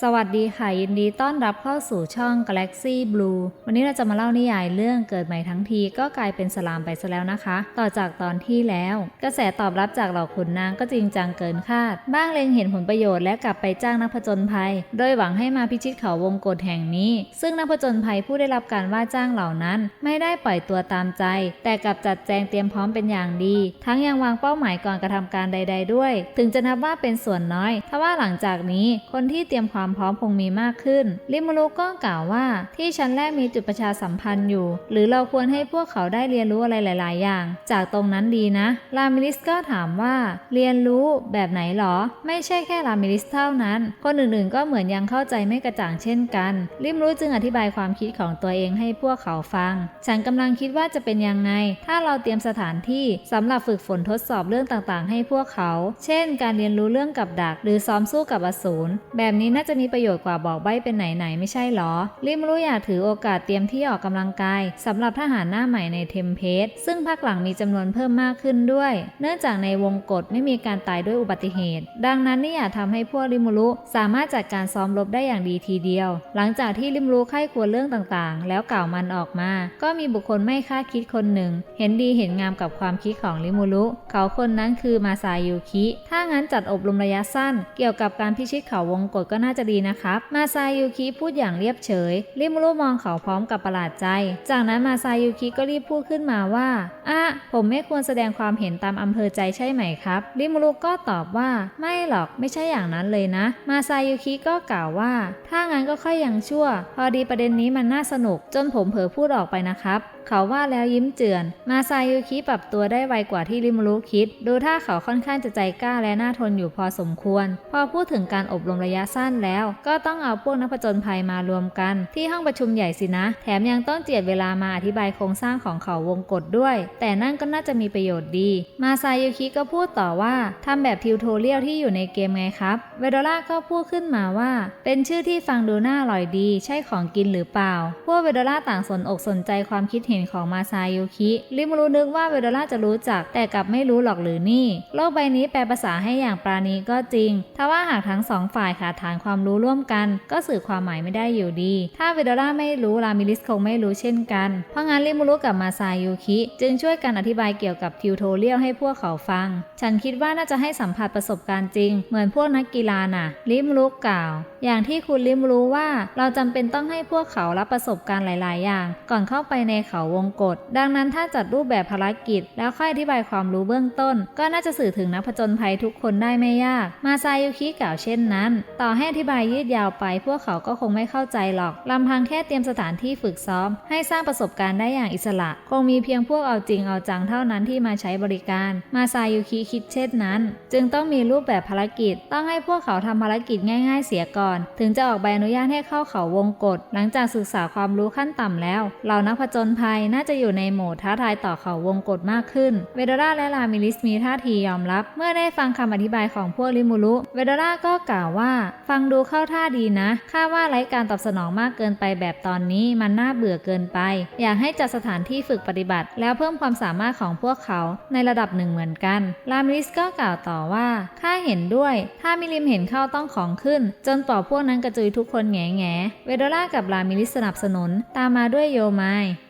สวัสดีค่ะ ยินดีต้อนรับเข้าสู่ช่อง Galaxy Blue วันนี้เราจะมาเล่านิยายเรื่องเกิดใหม่ทั้งทีก็กลายเป็นสลามไปซะแล้วนะคะ ต่อจากตอนที่แล้ว กระแสตอบรับจากเหล่าขุนนางก็จริงจังเกินคาด บ้างเล็งเห็นผลประโยชน์และกลับไปจ้างนักผจญภัย โดยหวังให้มาพิชิตเขาวงกฏแห่งนี้ ซึ่งนักผจญภัยผู้ได้รับการว่าจ้างเหล่านั้น ไม่ได้ปล่อยตัวตามใจ แต่กลับจัดแจงเตรียมพร้อมเป็นอย่างดี ทั้งยังวางเป้าหมายก่อนกระทำการใด ๆ ด้วย ถึงจะนับว่าเป็นส่วนน้อยทว่าหลังจากนี้คนที่เตรียมความพร้อมคงมีมากขึ้น ริมูรุก็กล่าวว่าที่ชั้นแรกมีจุดประชาสัมพันธ์อยู่ หรือเราควรให้พวกเขาได้เรียนรู้อะไรหลาย ๆ อย่าง จากตรงนั้นดีนะลามิลิสก็ถามว่า เรียนรู้แบบไหนหรอ ไม่ใช่แค่ลามิลิสเท่านั้น คนอื่น ๆ ก็เหมือนยังเข้าใจไม่กระจ่างเช่นกันริมรู้จึงอธิบายความคิดของตัวเองให้พวกเขาฟัง ฉันกำลังคิดว่าจะเป็นยังไง ถ้าเราเตรียมสถานที่สำหรับฝึกฝนทดสอบเรื่องต่าง ๆ ให้พวกเขา เช่น การเรียนรู้เรื่องกับดัก หรือซ้อมสู้กับอสูรแบบนี้น่าจะมีประโยชน์กว่าบอกใบ้เป็นไหนๆไม่ใช่หรอ ริมรู้อยากถือโอกาสเตรียมที่ออกกำลังกายสำหรับทหารหน้าใหม่ในเทมเพสซึ่งภาคหลังมีจำนวนเพิ่มมากขึ้นด้วย เนื่องจากในวงกฏไม่มีการตายด้วยอุบัติเหตุ ดังนั้นนี่อยากทำให้พวกริมูรุสามารถจัดการซ้อมรบได้อย่างดีทีเดียว หลังจากที่ริมรู้ไข้ควรเรื่องต่างๆ แล้วกล่าวมันออกมา ก็มีบุคคลไม่คาดคิดคนหนึ่ง เห็นดีเห็นงามกับความคิดของริมูรุเขาคนนั้นคือมาซายุคิ ถ้างั้นจัดอบรมระยะสั้น เกี่ยวกับการพิชิตเขาวงกฏก็น่าจะดีนะครับ มาซายุคิพูดอย่างเรียบเฉย ริมูรุมองเขาพร้อมกับประหลาดใจ จากนั้นมาซายุคิก็รีบพูดขึ้นมาว่าอะผมไม่ควรแสดงความเห็นตามอำเภอใจใช่ไหมครับ ริมูรุก็ตอบว่า ไม่หรอกไม่ใช่อย่างนั้นเลยนะ มาซายุคิก็กล่าวว่า ถ้างั้นก็ค่อยยังชั่ว พอดีประเด็นนี้มันน่าสนุก จนผมเผลอพูดออกไปนะครับเขาว่าแล้วยิ้มเจือน มาซายุคิปรับตัวได้ไวกว่าที่ริมรุคิด ดูท่าเขาค่อนข้างจะใจกล้าและน่าทนอยู่พอสมควร พอพูดถึงการอบรมระยะสั้นแล้ว ก็ต้องเอาพวกนักผจญภัยมารวมกัน ที่ห้องประชุมใหญ่สินะ แถมยังต้องเจียดเวลามาอธิบายโครงสร้างของเขาวงกฏด้วย แต่นั่นก็น่าจะมีประโยชน์ดี มาซายุคิก็พูดต่อว่าทำแบบทิวโทเรียลที่อยู่ในเกมไงครับ เวโดล่าก็พูดขึ้นมาว่า เป็นชื่อที่ฟังดูน่าอร่อยดี ใช่ของกินหรือเปล่า พวกเวโดล่าต่างสนอกสนใจความคิดเห็นห็นของมาซายุคิริมูรุนึกว่าเวโดล่าจะรู้จัก แต่กลับไม่รู้หรอกหรือนี่ โลกใบนี้แปลภาษาให้อย่างปราณีก็จริงทว่าหากทั้งสองฝ่ายขาดฐานความรู้ร่วมกัน ก็สื่อความหมายไม่ได้อยู่ดี ถ้าเวโดล่าไม่รู้ลามิลิสคงไม่รู้เช่นกัน เพราะงั้นริมูรุกับมาซายุคิ จึงช่วยกันอธิบายเกี่ยวกับทิวโทเรียลให้พวกเขาฟัง ฉันคิดว่าน่าจะให้สัมผัสประสบการณ์จริง เหมือนพวกนักกีฬาน่ะริมรุกล่าว อย่างที่คุณริมรู้ว่าเราจำเป็นต้องให้พวกเขารับประสบการณ์หลาย ๆ อย่าง ก่อนเข้าไปในเขาวงกฏดังนั้นถ้าจัดรูปแบบภารกิจ แล้วค่อยอธิบายความรู้เบื้องต้น ก็น่าจะสื่อถึงนักผจญภัยทุกคนได้ไม่ยาก มาซายุคิกล่าวเช่นนั้น ต่อให้อธิบายยืดยาวไป พวกเขาก็คงไม่เข้าใจหรอกลำพังแค่เตรียมสถานที่ฝึกซ้อม ให้สร้างประสบการณ์ได้อย่างอิสระ คงมีเพียงพวกเอาจริงเอาจังเท่านั้นที่มาใช้บริการ มาซายุคิคิดเช่นนั้น จึงต้องมีรูปแบบภารกิจ ต้องให้พวกเขาทำภารกิจง่าย ๆ เสียก่อน ถึงจะออกใบอนุญาตให้เข้าเขาวงกฏหลังจากศึกษาความรู้ขั้นต่ำแล้วเหล่านักผจญภัยน่าจะอยู่ในโหมดท้าทายต่อเขาวงกฏมากขึ้น เวโดราและลามิลิสมีท่าทียอมรับ เมื่อได้ฟังคำอธิบายของพวกริมูรุเวโดราก็กล่าวว่า ฟังดูเข้าท่าดีนะ ข้าว่าไร้การตอบสนองมากเกินไปแบบตอนนี้มันน่าเบื่อเกินไป อยากให้จัดสถานที่ฝึกปฏิบัติ แล้วเพิ่มความสามารถของพวกเขาในระดับหนึ่งเหมือนกัน ลามิลิสก็กล่าวต่อว่า ข้าเห็นด้วย ถ้ามิลิมเห็นเข้าต้องของขึ้น จนปล่อพวกนั้นกระจุยทุกคนแง่แง่เวโดรากับลามิลิสสนับสนุน ตามมาด้วยโยไม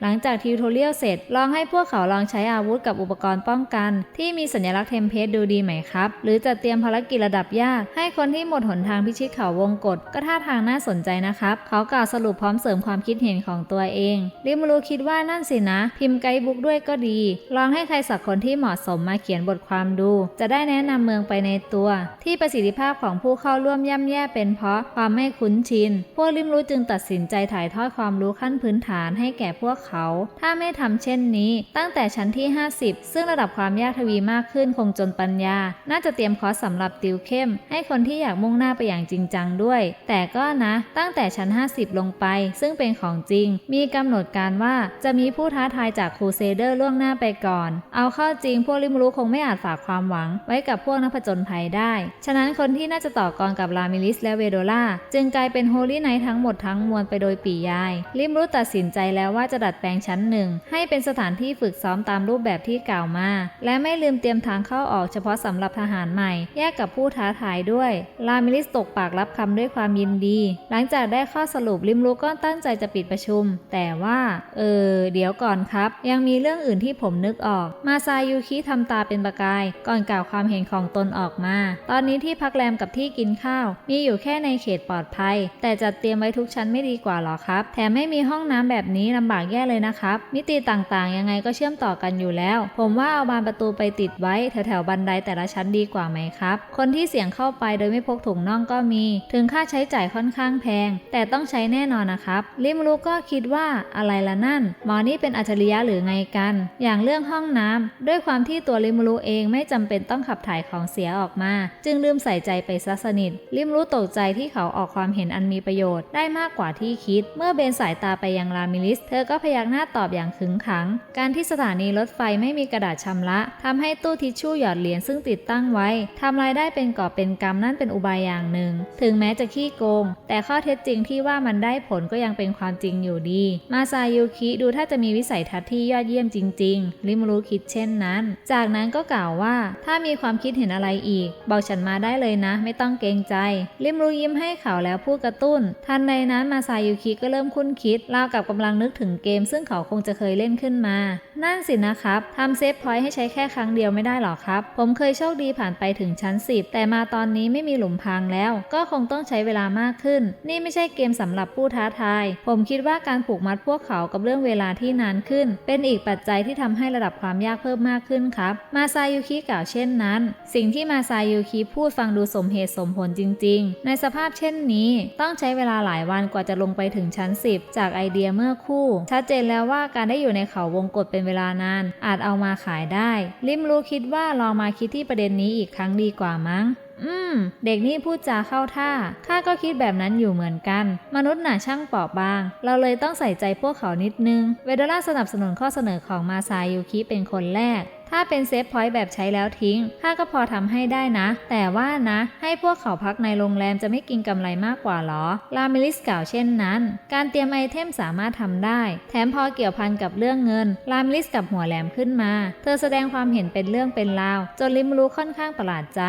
หลังจากทิวโทเรียลเสร็จ ลองให้พวกเขาลองใช้อาวุธกับอุปกรณ์ป้องกัน ที่มีสัญลักษณ์เทมเพสดูดีไหมครับ หรือจะเตรียมภารกิจระดับยาก ให้คนที่หมดหนทางพิชิตเขาวงกฏก็ท่าทางน่าสนใจนะครับ เขากล่าวสรุปพร้อมเสริมความคิดเห็นของตัวเองริมูรุคิดว่านั่นสินะ พิมพ์ไกด์บุ๊กด้วยก็ดี ลองให้ใครสักคนที่เหมาะสมมาเขียนบทความดู จะได้แนะนำเมืองไปในตัว ที่ประสิทธิภาพของผู้เข้าร่วมย่ำแย่เป็นเพราะความไม่คุ้นชิน พวกริมรู้จึงตัดสินใจถ่ายทอดความรู้ขั้นพื้นฐานให้แก่พวกเขาถ้าไม่ทำเช่นนี้ ตั้งแต่ชั้นที่ 50 ซึ่งระดับความยากทวีมากขึ้นคงจนปัญญา น่าจะเตรียมคอร์สสำหรับติวเข้ม ให้คนที่อยากมุ่งหน้าไปอย่างจริงจังด้วย แต่ก็นะ ตั้งแต่ชั้น 50 ลงไป ซึ่งเป็นของจริง มีกำหนดการว่าจะมีผู้ท้าทายจากครูเซเดอร์ล่วงหน้าไปก่อน เอาเข้าจริงพวกริมรู้คงไม่อาจฝากความหวัง ไว้กับพวกนักผจญภัยได้ ฉะนั้นคนที่น่าจะต่อกรกับลามิลิสและเวโดล่าจึงกลายเป็นโฮลี่ไนท์ทั้งหมดทั้งมวลไปโดยปียาย ริมรู้ตัดสินใจแล้วว่าจะดัดแปลงชั้นชั้นหนึ่งให้เป็นสถานที่ฝึกซ้อมตามรูปแบบที่กล่าวมา และไม่ลืมเตรียมทางเข้าออกเฉพาะสำหรับทหารใหม่ แยกกับผู้ท้าทายด้วย ลามิลิสตกปากรับคำด้วยความยินดี หลังจากได้ข้อสรุปลิมรู้ก็ตั้งใจจะปิดประชุม แต่ว่า เออ เดี๋ยวก่อนครับ ยังมีเรื่องอื่นที่ผมนึกออก มาซายุคิทำตาเป็นประกาย ก่อนกล่าวความเห็นของตนออกมา ตอนนี้ที่พักแรมกับที่กินข้าว มีอยู่แค่ในเขตปลอดภัย แต่จัดเตรียมไว้ทุกชั้นไม่ดีกว่าหรอครับ แถมไม่มีห้องน้ำแบบนี้ลำบากแย่เลยนะคะรับ มิติต่างๆ ยังไงก็เชื่อมต่อกันอยู่แล้ว ผมว่าเอาบานประตูไปติดไว้แถวๆบันไดแต่ละชั้นดีกว่าไหมครับ คนที่เสี่ยงเข้าไปโดยไม่พกถุงน่องก็มี ถึงค่าใช้จ่ายค่อนข้างแพง แต่ต้องใช้แน่นอนนะครับลิมรู้ก็คิดว่าอะไรละนั่น หมอนี่เป็นอัจฉริยะหรือไงกัน อย่างเรื่องห้องน้ำด้วยความที่ตัวลิมรู้เองไม่จำเป็นต้องขับถ่ายของเสียออกมา จึงลืมใส่ใจไปซะสนิทลิมรู้ตกใจที่เขาออกความเห็นอันมีประโยชน์ได้มากกว่าที่คิด เมื่อเบนสายตาไปยังลามิลิส เธอก็พยักหน้าตอบอย่างขึงขัง การที่สถานีรถไฟไม่มีกระดาษชำระทำให้ตู้ทิชชู่หยอดเหรียญซึ่งติดตั้งไว้ทำรายได้เป็นกอบเป็นกำนั่นเป็นอุบายอย่างหนึ่ง ถึงแม้จะขี้โกง แต่ข้อเท็จจริงที่ว่ามันได้ผลก็ยังเป็นความจริงอยู่ดี มาซายุคิดูถ้าจะมีวิสัยทัศน์ที่ยอดเยี่ยมจริงๆลิมรู้คิดเช่นนั้น จากนั้นก็กล่าวว่าถ้ามีความคิดเห็นอะไรอีก บอกฉันมาได้เลยนะ ไม่ต้องเกรงใจลิมรู้ยิ้มให้เขาแล้วพูดกระตุ้น ทันใดนั้นมาซายุคิก็เริ่มคุ้นคิดราวกับกำลังนึกถึงเกมซึ่งเขาคงจะเคยเล่นขึ้นมานั่นสินะครับทำเซฟพอยต์ให้ใช้แค่ครั้งเดียวไม่ได้หรอครับ ผมเคยโชคดีผ่านไปถึงชั้น 10 แต่มาตอนนี้ไม่มีหลุมพรางแล้ว ก็คงต้องใช้เวลามากขึ้น นี่ไม่ใช่เกมสำหรับผู้ท้าทาย ผมคิดว่าการผูกมัดพวกเขากับเรื่องเวลาที่นานขึ้น เป็นอีกปัจจัยที่ทำให้ระดับความยากเพิ่มมากขึ้นครับ มาซายุคิกล่าวเช่นนั้น สิ่งที่มาซายุคิพูดฟังดูสมเหตุสมผลจริง ๆ ในสภาพเช่นนี้ ต้องใช้เวลาหลายวันกว่าจะลงไปถึงชั้น 10 จากไอเดียเมื่อคู่ ชัดเจนแล้วว่าการได้อยู่ในเขาวงกฏเป็นเวลานาน อาจเอามาขายได้ ลิมรู้คิดว่าลองมาคิดที่ประเด็นนี้อีกครั้งดีกว่ามั้งอืม เด็กนี่พูดจาเข้าท่า ข้าก็คิดแบบนั้นอยู่เหมือนกัน มนุษย์หน่าช่างเปราะบาง เราเลยต้องใส่ใจพวกเขานิดนึง เวโดล่าสนับสนุนข้อเสนอของมาซายูคิเป็นคนแรก ถ้าเป็นเซฟพอยต์แบบใช้แล้วทิ้งข้าก็พอทำให้ได้นะ แต่ว่านะ ให้พวกเขาพักในโรงแรมจะไม่กินกำไรมากกว่าหรอ ลามิลิสกล่าวเช่นนั้น การเตรียมไอเทมสามารถทำได้ แถมพอเกี่ยวพันกับเรื่องเงิน ลามิลิสกับหัวแหลมขึ้นมา เธอแสดงความเห็นเป็นเรื่องเป็นราว จนลิมรู้ค่อนข้างประหลาดใจ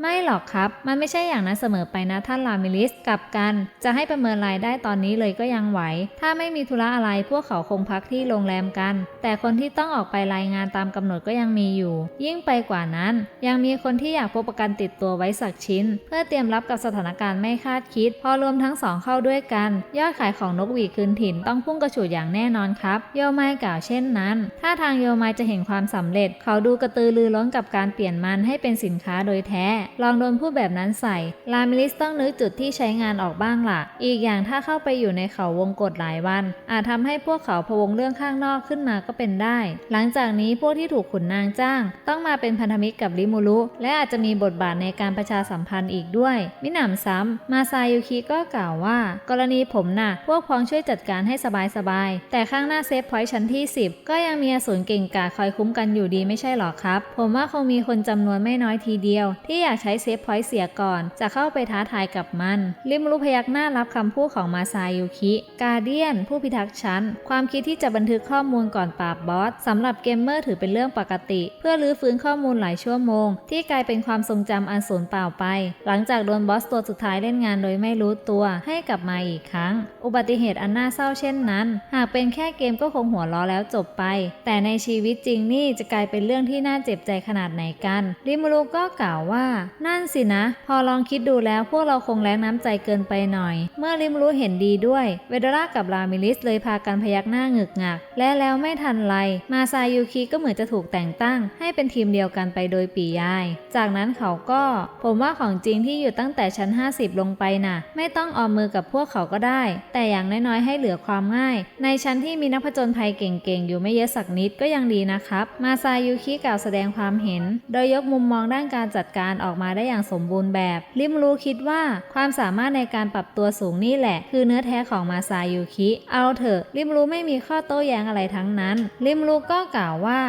ไม่หรอกครับ มันไม่ใช่อย่างนั้นเสมอไปนะท่านลามิลิสกลับกัน จะให้ประเมินรายได้ตอนนี้เลยก็ยังไหว ถ้าไม่มีธุระอะไรพวกเขาคงพักที่โรงแรมกัน แต่คนที่ต้องออกไปรายงานตามกำหนดก็ยังมีอยู่ ยิ่งไปกว่านั้น ยังมีคนที่อยากพกประกันติดตัวไว้สักชิ้น เพื่อเตรียมรับกับสถานการณ์ไม่คาดคิด พอรวมทั้งสองเข้าด้วยกัน ยอดขายของนกหวีดคืนถิ่นต้องพุ่งกระฉูดอย่างแน่นอนครับ โยไมกล่าวเช่นนั้นถ้าทางโยไมจะเห็นความสำเร็จ เขาดูกระตือรือร้นกับการเปลี่ยนมันให้เป็นสินค้าโดยแท้ลองโดนพูดแบบนั้นใส่ ลามิลิสต้องนึกจุดที่ใช้งานออกบ้างล่ะ อีกอย่างถ้าเข้าไปอยู่ในเขาวงกฏหลายวัน อาจทำให้พวกเขาพวงเรื่องข้างนอกขึ้นมาก็เป็นได้ หลังจากนี้พวกที่ถูกขุนนางจ้าง ต้องมาเป็นพันธมิตรกับริมูรุ และอาจจะมีบทบาทในการประชาสัมพันธ์อีกด้วย มิหนำซ้ำมาซายุคิก็กล่าวว่า กรณีผมน่ะ พวกพ้องช่วยจัดการให้สบายๆแต่ข้างหน้าเซฟพอยต์ชั้นที่ 10 ก็ยังมีอสูรเก่งกาคอยคุ้มกันอยู่ดีไม่ใช่หรอครับ ผมว่าคงมีคนจำนวนไม่น้อยทีเดียว ที่อยากใช้เซฟพอยต์เสียก่อน จะเข้าไปท้าทายกับมัน ริมรุพยักหน้ารับคำพูดของมาซายุคิ กาเดียน ผู้พิทักษ์ชั้น ความคิดที่จะบันทึกข้อมูลก่อนปราบบอสสำหรับเกมเมอร์ถือเป็นเรื่องปกติ เพื่อรื้อฟื้นข้อมูลหลายชั่วโมง ที่กลายเป็นความทรงจำอันสูญเปล่าไป หลังจากโดนบอสตัวสุดท้ายเล่นงานโดยไม่รู้ตัวให้กลับมาอีกครั้ง อุบัติเหตุอันน่าเศร้าเช่นนั้น หากเป็นแค่เกมก็คงหัวล้อแล้วจบไป แต่ในชีวิตจริงนี่จะกลายเป็นเรื่องที่น่าเจ็บใจขนาดไหนกัน ริมูรุก็กล่าวว่านั่นสินะ พอลองคิดดูแล้วพวกเราคงแรงน้ำใจเกินไปหน่อย เมื่อริมูรุเห็นดีด้วย เวดรากับรามิลิสเลยพากันพยักหน้าหงึกงัก และแล้วไม่ทันไร มาซายุคิก็เหมือนจะถูกแต่งตั้ง ให้เป็นทีมเดียวกันไปโดยปียาย จากนั้นเขาก็ ผมว่าของจริงที่อยู่ตั้งแต่ชั้น 50 ลงไปน่ะ ไม่ต้องออมมือกับพวกเขาก็ได้ แต่อย่างน้อยๆให้เหลือความง่าย ในชั้นที่มีนักผจญภัยเก่งๆ อยู่ไม่เยอะสักนิดก็ยังดีนะครับ มาซายุคิกล่าวแสดงความเห็น โดยยกมุมมองด้านการจัดการออกอกมาได้อย่างสมบูรณ์แบบ ริมรู้คิดว่าความสามารถในการปรับตัวสูงนี่แหละ คือเนื้อแท้ของมาซายุคิ เอาเถอะริมรู้ไม่มีข้อโต้แย้งอะไรทั้งนั้น ริมรู้ก็กล่าวว่า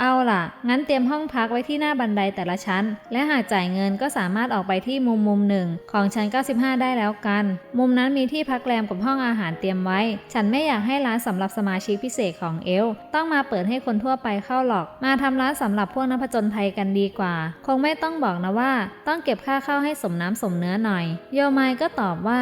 เอาล่ะ งั้นเตรียมห้องพักไว้ที่หน้าบันไดแต่ละชั้น และหากจ่ายเงินก็สามารถออกไปที่มุมมุมหนึ่งของชั้น 95 ได้แล้วกัน มุมนั้นมีที่พักแรมกับห้องอาหารเตรียมไว้ ฉันไม่อยากให้ร้านสำหรับสมาชิกพิเศษของเอล ต้องมาเปิดให้คนทั่วไปเข้าหรอก มาทำร้านสำหรับพวกนักผจญภัยกันดีกว่า คงไม่ต้องบอกนะว่า ต้องเก็บค่าเข้าให้สมน้ำสมเนื้อหน่อย โยไมก็ตอบว่า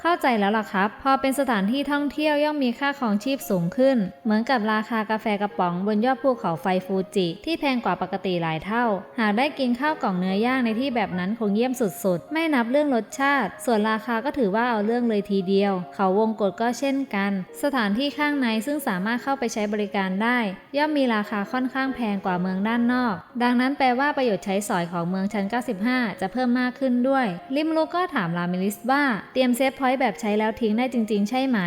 เข้าใจแล้วล่ะครับ พอเป็นสถานที่ท่องเที่ยวย่อมมีค่าของชีพสูงขึ้น เหมือนกับราคากาแฟกระป๋องบนยอดภูเขาไฟฟูจิ ที่แพงกว่าปกติหลายเท่า หากได้กินข้าวกล่องเนื้อย่างในที่แบบนั้นคงเยี่ยมสุดๆ ไม่นับเรื่องรสชาติ ส่วนราคาก็ถือว่าเอาเรื่องเลยทีเดียว เขาวงกฏก็เช่นกัน สถานที่ข้างในซึ่งสามารถเข้าไปใช้บริการได้ ย่อมมีราคาค่อนข้างแพงกว่าเมืองด้านนอก ดังนั้นแปลว่าประโยชน์ใช้สอยของเมืองชั้น 95 จะเพิ่มมากขึ้นด้วย ลิมลูก็ถามรามิลิสว่าเตรียมเซฟพอยต์แบบใช้แล้วทิ้งได้จริง ๆ ใช่ไหม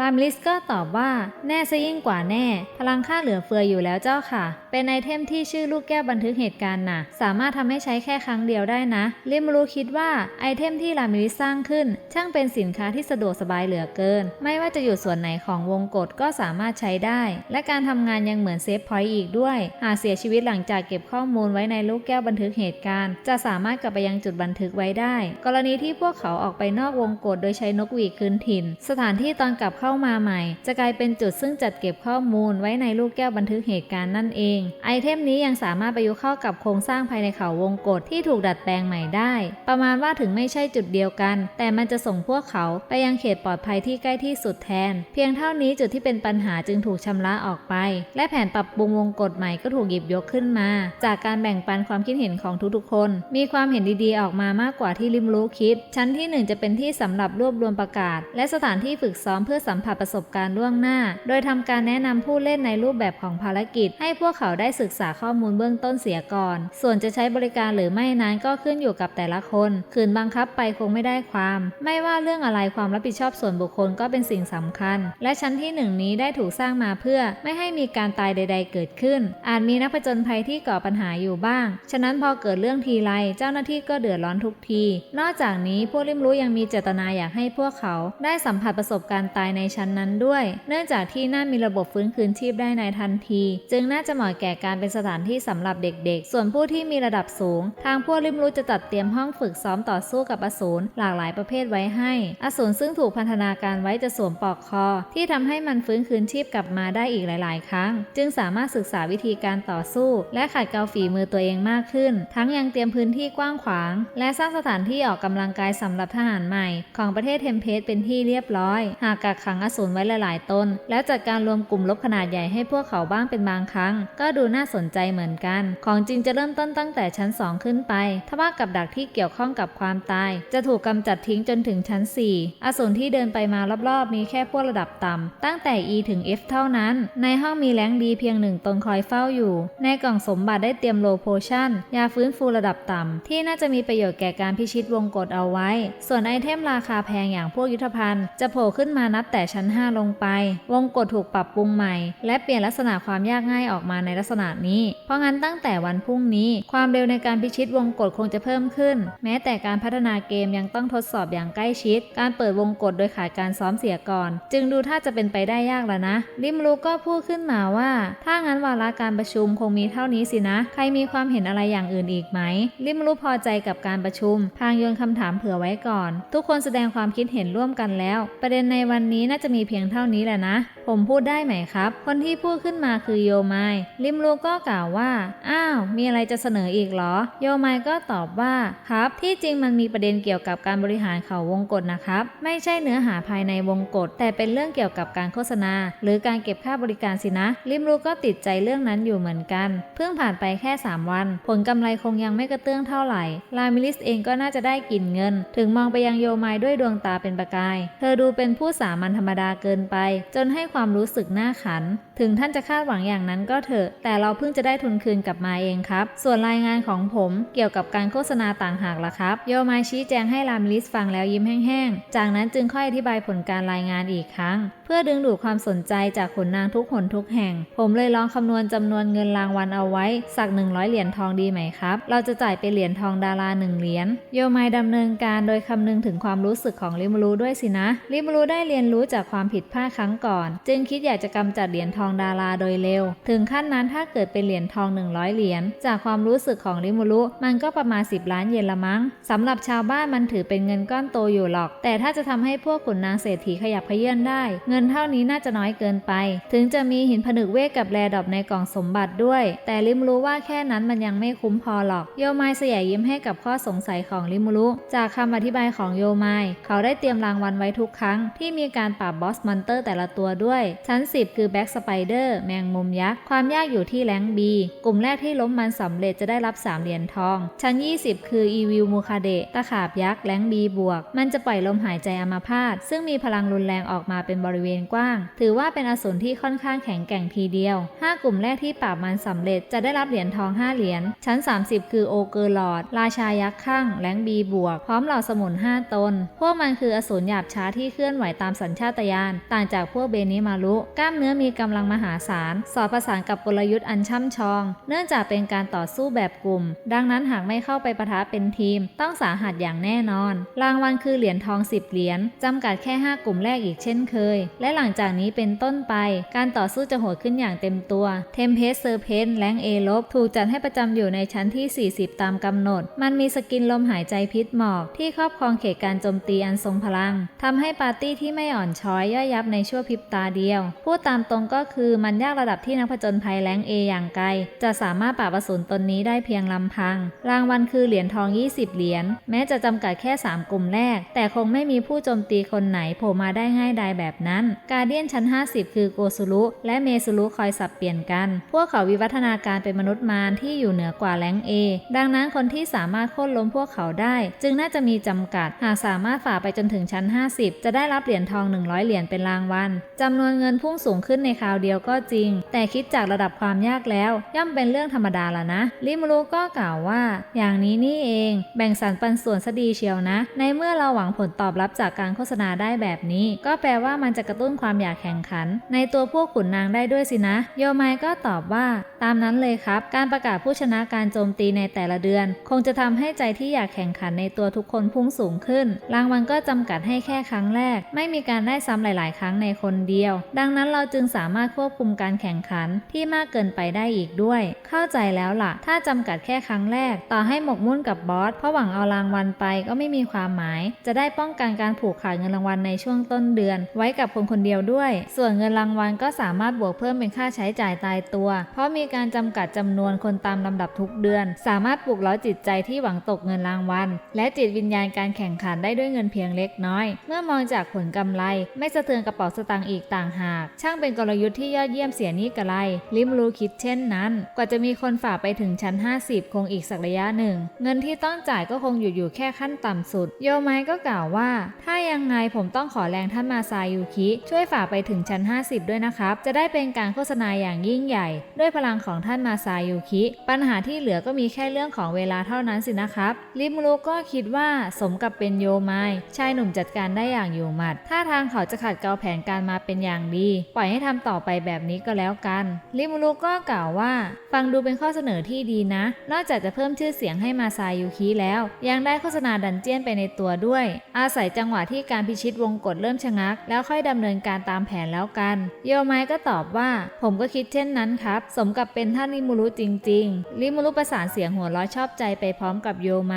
รามิลิสก็ตอบว่า แน่ซะยิ่งกว่าแน่ พลังค่าเหลือเฟืออยู่แล้วเจ้าค่ะ เป็นไอเทมที่ชื่อลูกแก้วบันทึกเหตุการณ์น่ะ สามารถทำให้ใช้แค่ครั้งเดียวได้นะลิมลูคิดว่าไอเทมที่รามิลิสร้างขึ้น ช่างเป็นสินค้าที่สะดวกสบายเหลือเกิน ไม่ว่าจะอยู่ส่วนไหนของวงกฏก็สามารถใช้ได้ และการทำงานยังเหมือนเซฟพอยต์อีกด้วย หากเสียชีวิตหลังจากเก็บข้อมูลไว้ในลูกแก้วบันทึกเหตุการณ์ จะสามารถกลับไปยังจุดบันทึกไว้ได้ กรณีที่พวกเขาออกไปนอกวงกฏโดยใช้นกหวีดคืนถิ่น สถานที่ตอนกลับเข้ามาใหม่ จะกลายเป็นจุดซึ่งจัดเก็บข้อมูลไว้ในลูกแก้วบันทึกเหตุการณ์นั่นเอง ไอเทมนี้ยังสามารถประยุกต์เข้ากับโครงสร้างภายในเขาวงกฏที่ถูกดัดแปลงใหม่ได้ ประมาณว่าถึงไม่ใช่จุดเดียวกัน แต่มันจะส่งพวกเขาไปยังเขตปลอดภัยที่ใกล้ที่สุดแทน เพียงเท่านี้จุดที่เป็นปัญหาจึงถูกชำระออกไป และแผนปรับปรุงวงกฏใหม่ก็ถูกหยิบยกขึ้นมา จากการแบ่งปันความคิดเห็นของทุกๆคน มีความเห็นดีๆออกมามากกว่าที่ริมรู้คิด ชั้นที่หนึ่งจะเป็นที่สำหรับรวบรวมประกาศ และสถานที่ฝึกซ้อมเพื่อสัมผัสประสบการณ์ล่วงหน้า โดยทำการแนะนำผู้เล่นในรูปแบบของภารกิจให้พวกเขาได้ศึกษาข้อมูลเบื้องต้นเสียก่อน ส่วนจะใช้บริการหรือไม่นั้นก็ขึ้นอยู่กับแต่ละคนขืนบังคับไปคงไม่ได้ความ ไม่ว่าเรื่องอะไรความรับผิดชอบส่วนบุคคลก็เป็นสิ่งสำคัญ และชั้นที่หนึ่งนี้ได้ถูกสร้างมาเพื่อไม่ให้มีการตายใด ๆ เกิดขึ้น อาจมีนักผจญภัยที่ก่อปัญหาอยู่บ้าง ฉะนั้นพอเกิดเรื่องทีไรเจ้าหน้าที่ก็เดือดร้อนทุกที นอกจากนี้พวกริมรู้ยังมีเจตนาอยากให้พวกเขา ได้สัมผัสประสบการณ์ตายในชั้นนั้นด้วย เนื่องจากที่น่ามีระบบฟื้นคืนชีพได้ในทันที จึงน่าจะเหมาะแก่การเป็นสถานที่สำหรับเด็กๆ ส่วนผู้ที่มีระดับสูง ทางพวกริมรู้จะจัดเตรียมห้องฝึกซ้อมต่อสู้กับอสูรหลากหลายประเภทไว้ให้ อสูรซึ่งถูกพันธนาการไว้จะสวมปลอกคอ ที่ทำให้มันฟื้นคืนชีพกลับมาได้อีกหลาย ๆ ครั้ง จึงสามารถศึกษาวิธีการต่อสู้ และขัดเกลาฝีมือตัวเองมากขึ้น ทั้งยังเตรียมพื้นที่กว้างขวาง และสร้างสถานที่ออกกำลังกายสำหรับทหารใหม่ ของประเทศเทมเพสเป็นที่เรียบร้อย หากกักขังอสูรไว้หลาย ๆ ตน แล้วจัดการรวมกลุ่มลบขนาดใหญ่ให้พวกเขาบ้างเป็นบางครั้ง ก็ดูน่าสนใจเหมือนกัน ของจริงจะเริ่มต้นตั้งแต่ชั้น 2 ขึ้นไป ถ้าว่ากับดักที่เกี่ยวข้องกับความตาย จะถูกกำจัดทิ้งจนถึงชั้น 4 อสูรที่เดินไปมารอบๆ มีแค่พวกระดับต่ำตั้งแต่ E ถึง F เท่านั้น ในห้องมีแรงดีเพียงหนึ่งตนคอยเฝ้าอยู่ ในกล่องสมบัติได้เตรียมโลโพชั่นยาฟื้นฟูระดับต่ำที่น่าจะมีประโยชน์แก่การพิชิตวงกฏเอาไว้ ส่วนไอเทมราคาแพงอย่างพวกยุทธภัณฑ์จะโผล่ขึ้นมานับแต่ชั้น 5 ลงไป วงกฏถูกปรับปรุงใหม่ และเปลี่ยนลักษณะความยากง่ายออกมาในลักษณะนี้ เพราะงั้นตั้งแต่วันพรุ่งนี้ ความเร็วในการพิชิตวงกฏคงจะเพิ่มขึ้น แม้แต่การพัฒนาเกมยังต้องทดสอบอย่างใกล้ชิด การเปิดวงกฏโดยขาดการซ้อมเสียก่อน จึงดูถ้าจะเป็นไปได้ยากแล้วนะลิมลูก็พูดขึ้นมาว่า ถ้างั้นวาระการประชุมคงมีเท่านี้สินะ ใครมีความเห็นอะไรอย่างอื่นอีกไหมลิมลูพอใจกับการประชุม พางโยนคำถามเผื่อไว้ก่อน ทุกคนแสดงความคิดเห็นร่วมกันแล้ว ประเด็นในวันนี้น่าจะมีเพียงเท่านี้แหละนะ ผมพูดได้ไหมครับ คนที่พูดขึ้นมาคือโยไมลิมลูก็กล่าวว่า อ้าว มีอะไรจะเสนออีกเหรอ โยไมก็ตอบว่า ครับ ที่จริงมันมีประเด็นเกี่ยวกับการบริหารเขาวงกฏนะครับ ไม่ใช่เนื้อหาภายในวงกฏแต่เป็นเรื่องเกี่ยวกับการโฆษณา หรือการเก็บค่าบริการสินะ ลิมลูก็ติดใจเรื่องนั้นอยู่เหมือนกัน เพิ่งผ่านไปแค่ 3 วัน ผลกำไรคงยังไม่กระเตื้องเท่าไหร่ ลามิลิสเองก็น่าจะได้กินเงิน ถึงมองไปยังโยไมด้วยดวงตาเป็นประกาย เธอดูเป็นผู้สามัญธรรมดาเกินไป จนให้ความรู้สึกหน่าขัน ถึงท่านจะคาดหวังอย่างนั้นก็เถอะ แต่เราเพิ่งจะได้ทุนคืนกลับมาเองครับ ส่วนรายงานของผมเกี่ยวกับการโฆษณาต่างหากล่ะครับ โยมาชี้แจงให้ลามิลิสฟังแล้วยิ้มแห้งๆ จากนั้นจึงค่อยอธิบายผลการรายงานอีกครั้งเพื่อดึงดูดความสนใจจากขุนนางทุกหนทุกแห่ง ผมเลยลองคำนวณจำนวนเงินรางวัลเอาไว้ สัก 100 เหรียญทองดีไหมครับ เราจะจ่ายเป็นเหรียญทองดาราหนึ่งเหรียญโยไมดำเนินการโดยคำนึงถึงความรู้สึกของริมูรุด้วยสินะ ริมูรุได้เรียนรู้จากความผิดพลาดครั้งก่อน จึงคิดอยากจะกำจัดเหรียญทองดาราโดยเร็ว ถึงขั้นนั้นถ้าเกิดเป็นเหรียญทอง 100 เหรียญจากความรู้สึกของริมูรุมันก็ประมาณ 10 ล้านเยนละมั้งสำหรับชาวบ้านมันถือเป็นเงินก้อนโตอยู่หรอก แต่ถ้าจะทำให้พวกขุนนางเศรษฐีขยับขยื่นได้เงินเท่านี้น่าจะน้อยเกินไป ถึงจะมีหินผนึกเวทกับแรดอบในกล่องสมบัติด้วย แต่ริมรู้ว่าแค่นั้นมันยังไม่คุ้มพอหรอก โยไมายเสียยิ้มให้กับข้อสงสัยของริมูรุจากคำอธิบายของโยไมาย เขาได้เตรียมรางวัลไว้ทุกครั้ง ที่มีการปราบบอสมอนเตอร์แต่ละตัวด้วย ชั้น 10 คือแบ็กสไปเดอร์แมงมุมยักษ์ ความยากอยู่ที่แรงบีกลุ่มแรกที่ล้มมันสำเร็จจะได้รับ3เหรียญทอง ชั้น 20 คืออีวิลมูคาเดะตะขาบยักษ์แรงบีบวก มันจะปล่อยลมหายใจอมาพาตซึ่งมีพลังรุนแรงออกมาเป็นบริเวณกว้าง ถือว่าเป็นอสูรที่ค่อนข้างแข็งแกร่งทีเดียว 5 กลุ่มแรกที่ปราบมันสำเร็จจะได้รับเหรียญทอง 5 เหรียญ ชั้น 30 คือโอเกอร์ลอด ราชายักษ์ข้างแรงบีบวก พร้อมเหล่าสมุน 5 ตน พวกมันคืออสูรหยาบช้าที่เคลื่อนไหวตามสัญชาตญาณ ต่างจากพวกเบนิมารุ กล้ามเนื้อมีกำลังมหาศาล สอดประสานกับกลยุทธ์อันช่ำชอง เนื่องจากเป็นการต่อสู้แบบกลุ่ม ดังนั้นหากไม่เข้าไปปะทะเป็นทีม ต้องสาหัสอย่างแน่นอน รางวัลคือเหรียญทอง 10 เหรียญจำกัดแค่ 5 กลุ่มแรกอีกเช่นเคยและหลังจากนี้เป็นต้นไป การต่อสู้จะโหดขึ้นอย่างเต็มตัวเทมเพสเซอร์เพนแรงเอลบถูกจัดให้ประจำอยู่ในชั้นที่ 40 ตามกำหนด มันมีสกินลมหายใจพิษหมอก ที่ครอบครองเขตการโจมตีอันทรงพลังทำให้ปาร์ตี้ที่ไม่อ่อนช้อยย่อยยับในชั่วพริบตาเดียว พูดตามตรงก็คือมันยากระดับที่นักผจญภัยแรงเออย่างไกล จะสามารถปราบอสูรตนนี้ได้เพียงลำพัง รางวัลคือเหรียญทอง 20 เหรียญ แม้จะจำกัดแค่ 3 กลุ่มแรก แต่คงไม่มีผู้โจมตีคนไหนโผล่มาได้ง่ายดายแบบนั้นกาเดียนชั้น 50 คือโกซุรุและเมซุรุคอยสับเปลี่ยนกัน พวกเขาวิวัฒนาการเป็นมนุษย์มารที่อยู่เหนือกว่าแรงเอดังนั้นคนที่สามารถโค่นล้มพวกเขาได้ จึงน่าจะมีจำกัด หากสามารถฝ่าไปจนถึงชั้น 50 จะได้รับเหรียญทอง 100 เหรียญเป็นรางวัลจำนวนเงินพุ่งสูงขึ้นในคราวเดียวก็จริง แต่คิดจากระดับความยากแล้ว ย่อมเป็นเรื่องธรรมดาละนะริมูรุก็กล่าวว่า อย่างนี้นี่เอง แบ่งสรรปันส่วนซะดีเชียวนะ ในเมื่อเราหวังผลตอบรับจากการโฆษณาได้แบบนี้ ก็แปลว่ามันจะกระตุ้นความอยากแข่งขัน ในตัวพวกขุนนางได้ด้วยสินะ โยไมก็ตอบว่า ตามนั้นเลยครับ การประกาศผู้ชนะการโจมตีในแต่ละเดือน คงจะทำให้ใจที่อยากแข่งขันในตัวทุกคนพุ่งสูงขึ้น รางวัลก็จำกัดให้แค่ครั้งแรก ไม่มีการได้ซ้ำหลาย ๆ ครั้งในคนเดียว ดังนั้นเราจึงสามารถควบคุมการแข่งขันที่มากเกินไปได้อีกด้วย เข้าใจแล้วล่ะ ถ้าจำกัดแค่ครั้งแรก ต่อให้หมกมุ่นกับบอสเพราะหวังเอารางวัลไปก็ไม่มีความหมาย จะได้ป้องกันการผูกขาดเงินรางวัลในช่วงต้นเดือน ไว้กับคนคนเดียวด้วย ส่วนเงินรางวัลก็สามารถบวกเพิ่มเป็นค่าใช้จ่ายตายตัว เพราะมีการจำกัดจำนวนคนตามลำดับทุกเดือน สามารถปลุกเร้าจิตใจที่หวังตกเงินรางวัลและจิตวิญญาณการแข่งขันได้ด้วยเงินเพียงเล็กน้อย เมื่อมองจากผลกำไร ไม่สะเทือนกระเป๋าสตางค์อีกต่างหาก ช่างเป็นกลยุทธ์ที่ยอดเยี่ยมเสียนี่กระไรลิมรู้คิดเช่นนั้น กว่าจะมีคนฝ่าไปถึงชั้น 50 คงอีกสักระยะหนึ่ง เงินที่ต้องจ่ายก็คงอยู่อยู่แค่ขั้นต่ำสุด โยไมก็กล่าวว่า ถ้ายังไงผมต้องขอแรงท่านมาซายุคิช่วยฝ่าไปถึงชั้น 50 ด้วยนะครับ จะได้เป็นการโฆษณาอย่างยิ่งใหญ่ ด้วยพลังของท่านมาซายุคิ ปัญหาที่เหลือก็มีแค่เรื่องของเวลาเท่านั้นสินะครับลิมรู้ก็คิดว่าสมกับเป็นโยไมชายหนุ่มจัดการได้อย่างอยู่หมัดถ้าทางเขาจะขัดเกลาแผนการมาเป็นอย่างดี ปล่อยให้ทำต่อไปแบบนี้ก็แล้วกันลิมูรุก็กล่าวว่า ฟังดูเป็นข้อเสนอที่ดีนะ นอกจากจะเพิ่มชื่อเสียงให้มาซายุคิแล้ว ยังได้โฆษณาดันเจียนไปในตัวด้วย อาศัยจังหวะที่การพิชิตวงกฏเริ่มชะงัก แล้วค่อยดำเนินการตามแผนแล้วกันโยไมก็ตอบว่า ผมก็คิดเช่นนั้นครับ สมกับเป็นท่านลิมูรุจริงๆลิมูรุประสานเสียงหัวเราะชอบใจไปพร้อมกับโยไม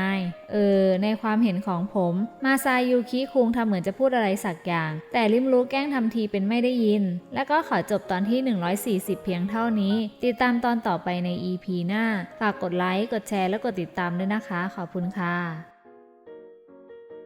เออ ในความเห็นของผม มาซายุคิคุงทำเหมือนจะพูดอะไรสักอย่าง แต่ลิมรู้แกล้งทำทีเป็นไม่ได้ยิน และก็ขอจบตอนที่ 140 เพียงเท่านี้ ติดตามตอนต่อไปใน EP หน้า ฝากกดไลค์ กดแชร์ และกดติดตามด้วยนะคะ ขอบคุณค่ะ